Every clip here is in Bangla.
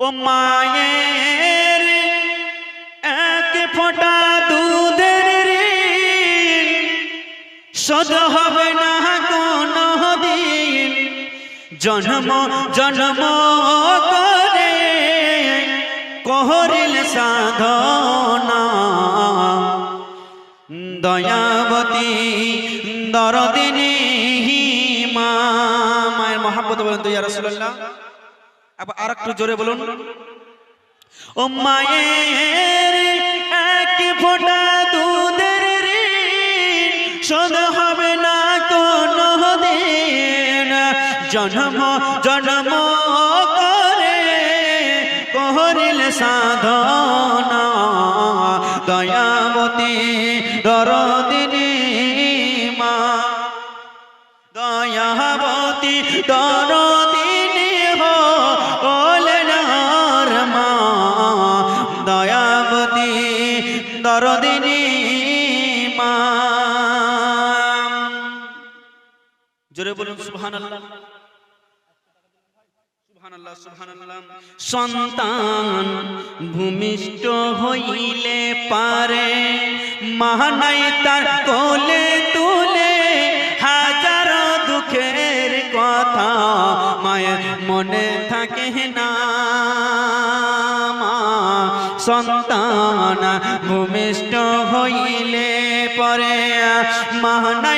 ও মায়ের এক ফোঁটা দুধের শোধ হবে না কোনো দিন জন্ম জন্ম করে কহরিল সাধনা। দয়াবতী দরদিনী মা, মায়ের মহাব্বত বলেন তো ইয়া রাসূলুল্লাহ। আবার আর একটু জোরে বলুন। ও মায়ের এক ফোঁটা দুধের ঋণ শোধ হবে না কোনো দিন জন্ম জন্ম করে কহরিল সাধনা দয়াবতী দরদিনী সন্তান ভূমিষ্ঠ হইলে পারে মহানাই তার কোলে তুলে হাজার দুঃখের কথা মায়ের মনে থাকে না মা। সন্তান ভূমিষ্ঠ হইলে পরে মহানাই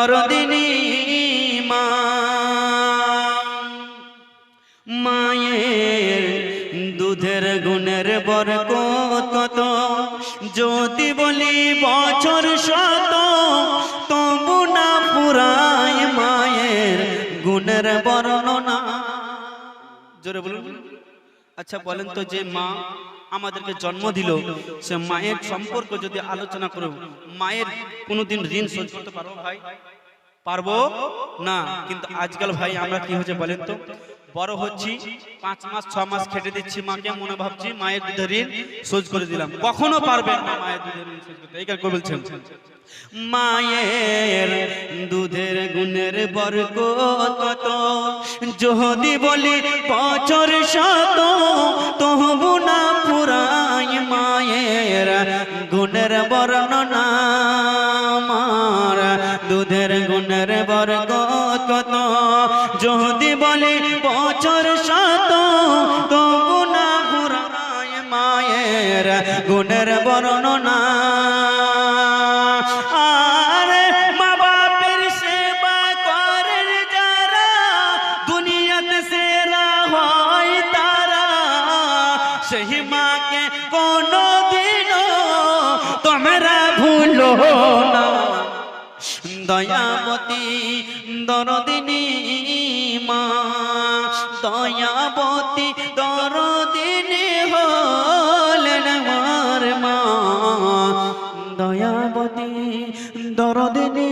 দরদিনী মা। মায়ের দুধের গুণের বরকত কত যদি বলি বছর শত, তবু না পুরায় মায়ের গুণের বর্ণনা। জোরে বলুন। আচ্ছা বলেন তো যে মা আমাদেরকে জন্ম দিল, সে মায়ের সম্পর্ক যদি আলোচনা করো, মায়ের কোনোদিন ঋণ শোধ করতে পারব ভাই? পারব? না, কিন্তু আজকাল ভাই আমরা কি হচ্ছে বলেন তো? বড় হচ্ছি, পাঁচ মাস, ছ মাস খেটে দিচ্ছি মাকে, মনে ভাবছি মায়ের দুধের ঋণ শোধ করে দিলাম। কখনো পারবেন না মায়ের দুধের ঋণ শোধ করতে। এই বলছেন? মায়ের দুধের গুণের বর্গ কত? যদি বলি বছর শত বর্ণনা আমার দুধের গুণের বর্গ কত? যদি বলে বছর শত না পুরাই মায়ের গুণের বর্ণনা। সেই মাকে কোনো দিনও তোমরা ভুলো না। দয়াবতী দরদিনী মা দয়াবতী দরদিনী হলেন আমার মা। দয়াবতী দরদিনী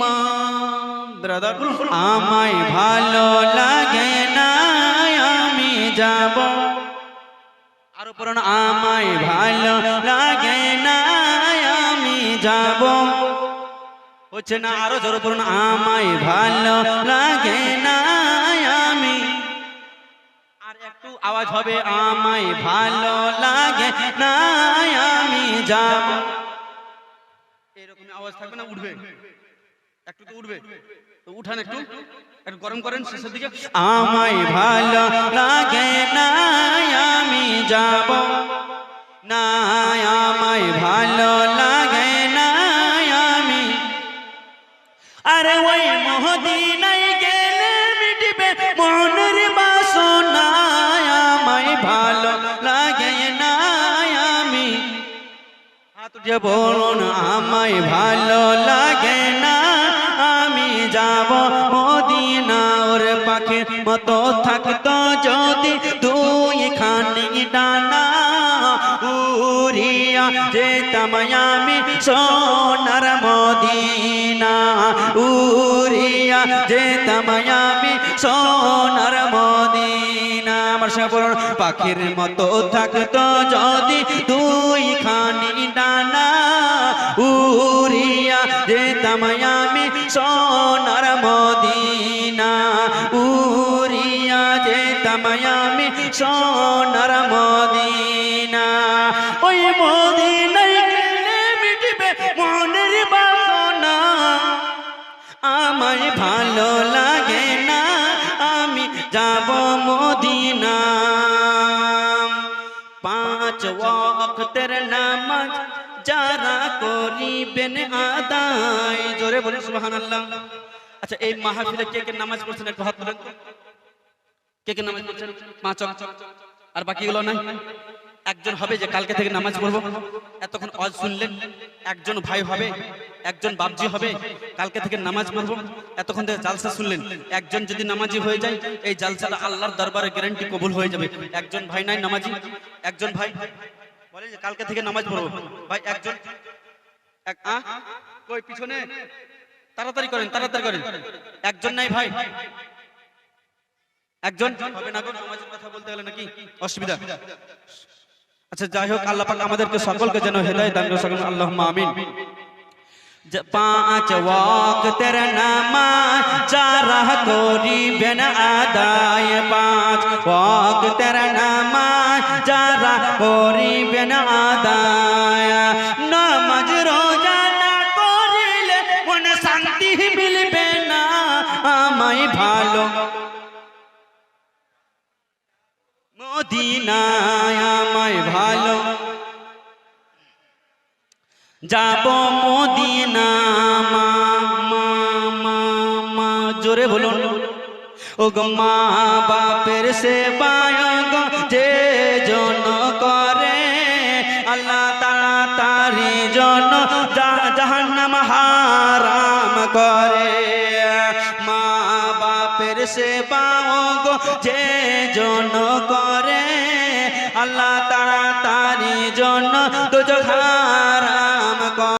মা। আমায় ভালো লাগে হচ্ছে না, আরও জোরে পড়ুন আমায় ভালো লাগে না আমি। আর একটু আওয়াজ হবে, আমায় ভালো লাগে না আমি যাব। এরকম আওয়াজ থাকবে না, উঠবে। একটু তো উঠবে। তো উঠান একটু। একটু গরম করেন শেষের দিকে। আমায় ভালো লাগে না আমি যাব। না আমায় ভালো লাগে না আমি যে বলুন আমায় ভালো লাগে না আমি যাব মদিনা ওর পাখির মতো থাকতো যদি দুই খানি ডানা উড়িয়া যেতাম আমি সোনার মদিনা উড়িয়া যেতাম আমি সোনার মদিনা সবর পাখির মতো থাকতো যদি দুই খানি ডানা উড়িয়া যেতাম আমি সোনার মদিনা। উড়িয়া যেতাম আমি সোনার মদিনা। ওই মদিনায় গেলে মিটবে মনের বাসনা। আমায় ভালো লাগে যাব মদিনা পাঁচ ওয়াক্তের নামাজ যারা করিবেন আদায়। জোরে বলুন সুবহানাল্লাহ। আচ্ছা এই মাহফিলে কে কে নামাজ পড়ছেন? একটু হাত তুলেন। কে কে নামাজ পড়ছেন? পাঁচ আর বাকিগুলো নাই? একজন হবে যে কালকে থেকে নামাজ পড়ব, এতক্ষণ অজ শুনলেন, একজন ভাই হবে, একজন বাবজি হবে, কালকে থেকে নামাজ পড়ব, এতক্ষণ থেকে জালসা শুনলেন, একজন যদি নামাজি হয়ে যায়, এই জালসাটা আল্লাহর দরবারে গ্যারান্টি কবুল হয়ে যাবে। একজন ভাই নাই নামাজি, একজন ভাই বলে যে কালকে থেকে নামাজ পড়ব। ভাই, একজন, এক, আ, কই, পিছনে? তাড়াতাড়ি করেন তাড়াতাড়ি করেন। একজন নাই ভাই। একজন হবে না নামাজের কথা বলতে গেলে নাকি? অসুবিধা। আচ্ছা যাই হোক, আল্লাহ পাক আমাদেরকে সকলকে যেন হেদায়েত দান করে সকল আল্লাহুম্মা আমিন। পাঁচ ওয়াক্তের নামাজ যারা করিবেন আদায়। পাঁচ ওয়াক্তের নামাজ যারা করিবেন আদায়। নামাজ রোজা না করিলে মনে শান্তি মিলবে না, আমায় ভালো। মদিনায় যাব মদিনা, মা মা মা জোরে বলুন। ও গো মা বাপের সেবায় গো যে জন করে, আল্লাহ তারি জন জাহান্নাম হারাম করে। মা বাপের সেবা গো যে জন করে, আল্লাহ তারি জন হারাম করে